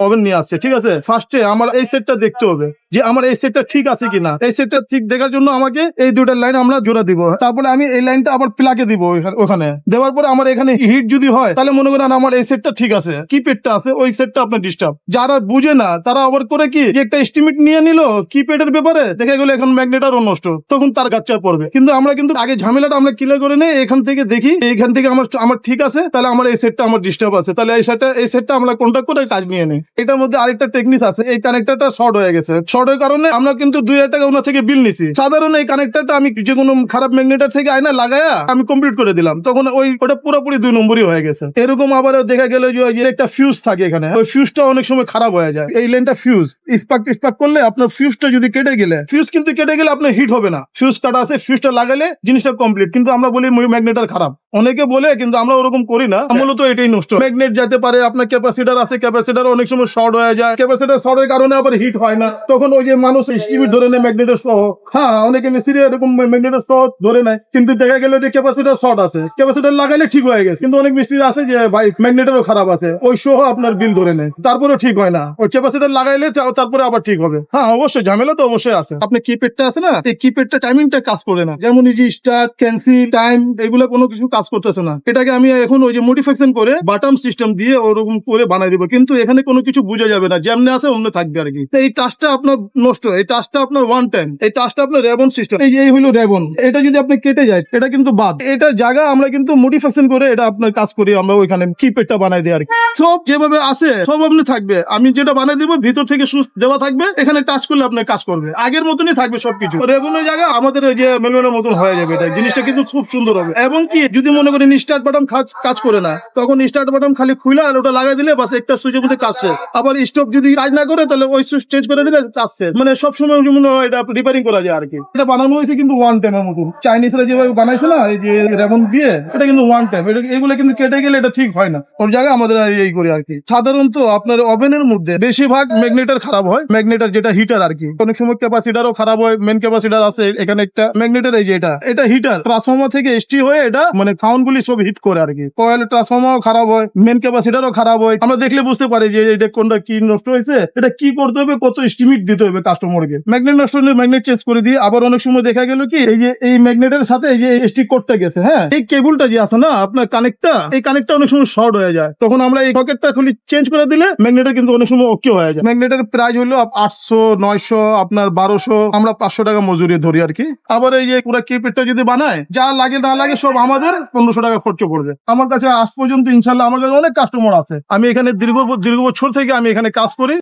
Oven নিয়ে আসছে, ঠিক আছে? ফার্স্টে আমার এই সেটটা দেখতে হবে যে আমার এই সেটটা ঠিক আছে কিনা। এই সেটটা ঠিক দেখার জন্য আমাকে এই দুইটা লাইন আমরা জোড়া দিব। তারপরে আমি এই লাইনটা আবার প্লাকে দিব ওখানে। দেওয়ার পরে আমার এখানে হিট যদি হয়, তাহলে মনে করেন আমার এই সেটটা ঠিক আছে। কি পেটটা আছে? ওই সেটটা আপনার ডিস্টার্ব যারা বুঝে না, তারা আবার করে কি? একটা এস্টিমেট নিয়ে নিল, কি পেটের ব্যাপারে? দেখে গেলো এখন ম্যাগনেটারও নষ্ট। তখন তার গাচ্চা পড়বে। কিন্তু আমরা কিন্তু আগে ঝামেলাটা আমরা ক্লিয়ার করে নেই, এখান থেকে দেখি। এইখান থেকে আমার আমার ঠিক আছে, তাহলে আমার এই সেটটা আমার ডিস্টার্ব আছে। তাহলে এই সেটটা এই সেটটা আমরা কন্ট্যাক্ট করে কাজ নিয়ে নিই। এটার মধ্যে আরেকটা টেকনিক আছে। এই কানেক্টরটা শর্ট হয়ে গেছে। শর্টের কারণে আমরা কিন্তু দুই হাজার টাকা ওনার থেকে বিল নিছি। সাধারণ এই কানেক্টরটা আমি যে কোনো খারাপ ম্যাগনেটার থেকে আয়না লাগায়া আমি কমপ্লিট করে দিলাম। তখন ওই ওটা পুরোপুরি দুই নম্বরই হয়ে গেছে। এরকম আবার দেখা গেল যে একটা ফিউজ থাকে এখানে। ওই ফিউজটা অনেক সময় খারাপ হয়ে যায়। এই লেনটা ফিউজ স্পার্ক স্পার্ক করলে আপনার ফিউজটা যদি কেটে গেলে ফিউজ কিন্তু কেটে গেলে আপনার হিট হবে না। ফিউজ কাটা আছে ফিউজটা লাগালে জিনিসটা কমপ্লিট কিন্তু আমরা বলি ম্যাগনেটার খারাপ। অনেকে বলে কিন্তু আমরা ওরকম করি না। মূলত এটাই নষ্ট। ম্যাগনেট যেতে পারে, আপনার ক্যাপাসিটার আছে ক্যাপাসিটার অনেক সময় শর্ট হয়ে যায়। ক্যাপাসিটার শর্টের কারণে আবার হিট হয় না। তখন ওই যে মানুষ স্টিভির ধরে নেয় ম্যাগনেটের সহ। হ্যাঁ অনেকে মিস্ত্রি এরকম ম্যাগনেটের সহ ধরে নেয়। কিন্তু দেখা গেল যে ক্যাপাসিটার শর্ট আছে। ক্যাপাসিটার লাগাইলে ঠিক হয়ে গেছে। কিন্তু অনেক মিস্ত্রি আছে যে, ভাই ম্যাগনেটেরও খারাপ আছে। ওই সহ আপনার বিল ধরে নেয়। তারপরেও ঠিক হয় না। ওই ক্যাপাসিটার লাগাইলে তারপরে আবার ঠিক হবে। হ্যাঁ অবশ্যই। ঝামেলা তো অবশ্যই আছে। আপনি কিপ্যাডটা আছে না, এই কিপ্যাডটা টাইমিংটা কাজ করে না। যেমন এই যে স্টার্ট ক্যান্সিল টাইম এগুলো কোনো কিছু কাজ করতেছে না। এটাকে আমি এখন ওই যে মডিফিকেশন করে বাটাম সিস্টেম দিয়ে ওরকম করে বানাই দিব। কিন্তু এখানে কোনো কিছু বোঝা যাবে না, যেমনি আছে অমনি থাকবে আর কি। এই টাচটা আপনার নষ্ট, এই টাচটা আপনার ওয়ান টাইম এই টাচটা আপনার রেবন সিস্টেম এই এই হলো রেবন। এটা যদি আপনি কেটে যায়, এটা কিন্তু বাদ। এটা জায়গা আমরা কিন্তু মডিফিকেশন করে এটা আপনার কাজ করি, আমরা ওইখানে কিপ্যাডটা বানাই দিই আর কি। সব যেভাবে আছে, সব আপনি থাকবে। আমি যেটা বানাই দিব, ভিতর থেকে সুচ দেওয়া থাকবে, এখানে টাচ করলে আপনার কাজ করবে। আগের মতনই থাকবে সবকিছু। রেবনের জায়গা আমাদের ওই যে মেলমেনের মতন হয়ে যাবে এটা। জিনিসটা কিন্তু খুব সুন্দর হবে। এবং কি, যদি মনে করেন স্টার্ট বাটন কাজ করে না, তখন স্টার্ট বাটন খালি খুলে আর ওটা লাগাই দিলে বাস একটা সুইচের মধ্যে কাজ আবার স্টপ যদি কাজ না করে, তাহলে ওই সুইচ চেঞ্জ করে দিলে শেষ মানে সবসময় যেমন এটা রিপেয়ারিং করা যায় আর কি এটা বানানো হয়েছে কিন্তু ওয়ান টাইমের মতন। চাইনিজরা যেভাবে বানাইছে না, এই যে রেবন দিয়ে, এটা কিন্তু ওয়ান টাইম এটা এগুলো কিন্তু কেটে গেলে এটা ঠিক হয় না। ওর জায়গায় আমাদের এই করি আর কি সাধারণত আপনার ওভেনের মধ্যে বেশিরভাগ ম্যাগনেটার খারাপ হয়। ম্যাগনেটার যেটা হিটার আর কি অনেক সময় ক্যাপাসিটারও খারাপ হয়। মেন ক্যাপাসিটার আছে এখানে একটা ম্যাগনেটার এই যে এটা। এটা হিটার ট্রান্সফর্মার থেকে এসটি হয়ে এটা মানে সাউন্ড গুলি সব হিট করে আর কি কয়েল ট্রান্সফর্মারও খারাপ হয়। মেন ক্যাপাসিটারও খারাপ হয়। আমরা দেখলে বুঝতে পারি যে কোনটা কি নষ্ট হয়েছে, এটা কি করতে হবে, কত এস্টিমেট দিতে হবে কাস্টমারকে ম্যাগনেট নষ্ট হলে ম্যাগনেট চেঞ্জ করে দিয়ে আবার অনেক সময় দেখা গেল কি, এই যে এই ম্যাগনেটের সাথে এই যে এসটি কোডটা গেছে হ্যাঁ? এই কেবলটা যে আছে না, আপনার কানেক্টটা এই কানেক্টটা অনেক সময় শর্ট হয়ে যায়। তখন আমরা এই সকেটটা খুলি চেঞ্জ করে দিলে কিন্তু অনেক সময় ওকে হয়ে যায়। ম্যাগনেটের প্রাইস হলো আটশো, নয়শো, আপনার বারোশো, আমরা পাঁচশো টাকা মজুরি ধরি আর কি। আবার এই যে পুরো কিপেডটা যদি বানায়, যা লাগে না লাগে সব আমাদের পনেরোশো টাকা খরচ পড়বে। আমার কাছে আজ পর্যন্ত ইনশাল্লাহ আমার কাছে অনেক কাস্টমার আছে। আমি এখানে দীর্ঘ দীর্ঘ বছর থেকে আমি এখানে কাজ করি।